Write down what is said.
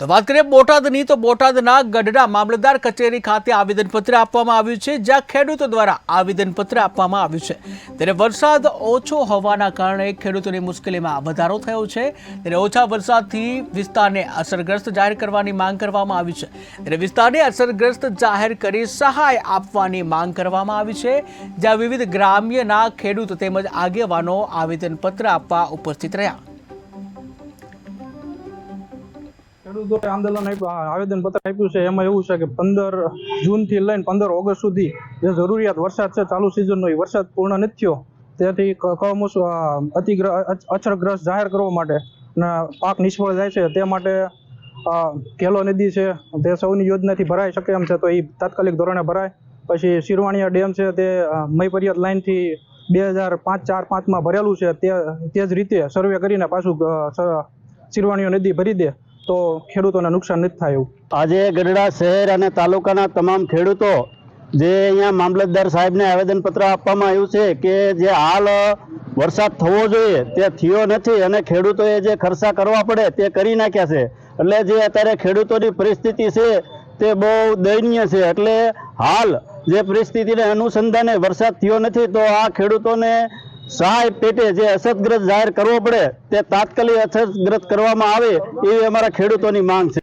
તો વાત કરીએ બોટાદની, તો બોટાદના ગઢડા મામલતદાર કચેરી ખાતે આવેદનપત્ર આપવામાં આવ્યું છે, જ્યાં ખેડૂતો દ્વારા આવેદનપત્ર આપવામાં આવ્યું છે. ત્યારે વરસાદ ઓછો હોવાના કારણે ખેડૂતોની મુશ્કેલીમાં વધારો થયો છે. ત્યારે ઓછા વરસાદથી વિસ્તારને અસરગ્રસ્ત જાહેર કરવાની માંગ કરવામાં આવી છે. ત્યારે વિસ્તારને અસરગ્રસ્ત જાહેર કરી સહાય આપવાની માંગ કરવામાં આવી છે, જ્યાં વિવિધ ગ્રામ્યના ખેડૂતો તેમજ આગેવાનો આવેદનપત્ર આપવા ઉપસ્થિત રહ્યા. ખેડૂતોએ આંદોલન આપ્યું. આવેદન પત્ર આપ્યું છે. એમાં એવું છે કે પંદર જૂનથી લઈને પંદર ઓગસ્ટ સુધી જે જરૂરિયાત વરસાદ છે ચાલુ સિઝનનો એ વરસાદ પૂર્ણ નથી તેથી કમોસ અતિગ્રહ અતિગ્ર અછરગ્રસ્ત જાહેર કરવા માટે પાક નિષ્ફળ જાય છે. તે માટે કેલો નદી છે તે સૌની યોજનાથી ભરાઈ શકે એમ છે તો એ તાત્કાલિક ધોરણે ભરાય. પછી શિરવાણીયા ડેમ છે તે અ, લાઇનથી બે હજાર પાંચ ચાર પાંચમાં ભરેલું છે. તે તે જ રીતે સર્વે કરીને પાછું શિરવાણીઓ નદી ભરી દે. તો ખેડૂતોને નુકસાન નથી થાય એવું. આજે ગઢડા શહેર અને તાલુકાના તમામ ખેડૂતો જે અહીંયા મામલતદાર સાહેબને આવેદનપત્ર આપવામાં આવ્યું છે કે જે હાલ વરસાદ થવો જોઈએ, તે થયો નથી અને ખેડૂતોએ જે ખર્ચા કરવા પડે તે કરી નાખ્યા છે. એટલે જે અત્યારે ખેડૂતોની પરિસ્થિતિ છે, તે બહુ દયનીય છે. એટલે હાલ જે પરિસ્થિતિને અનુસંધાને વરસાદ થયો નથી, તો આ ખેડૂતોને સહાય પેટે જે અસરગ્રસ્ત જાહેર કરવો પડે તે તાત્કાલિક અસરગ્રસ્ત કરવામાં આવે એવી અમારા ખેડૂતોની માંગ છે.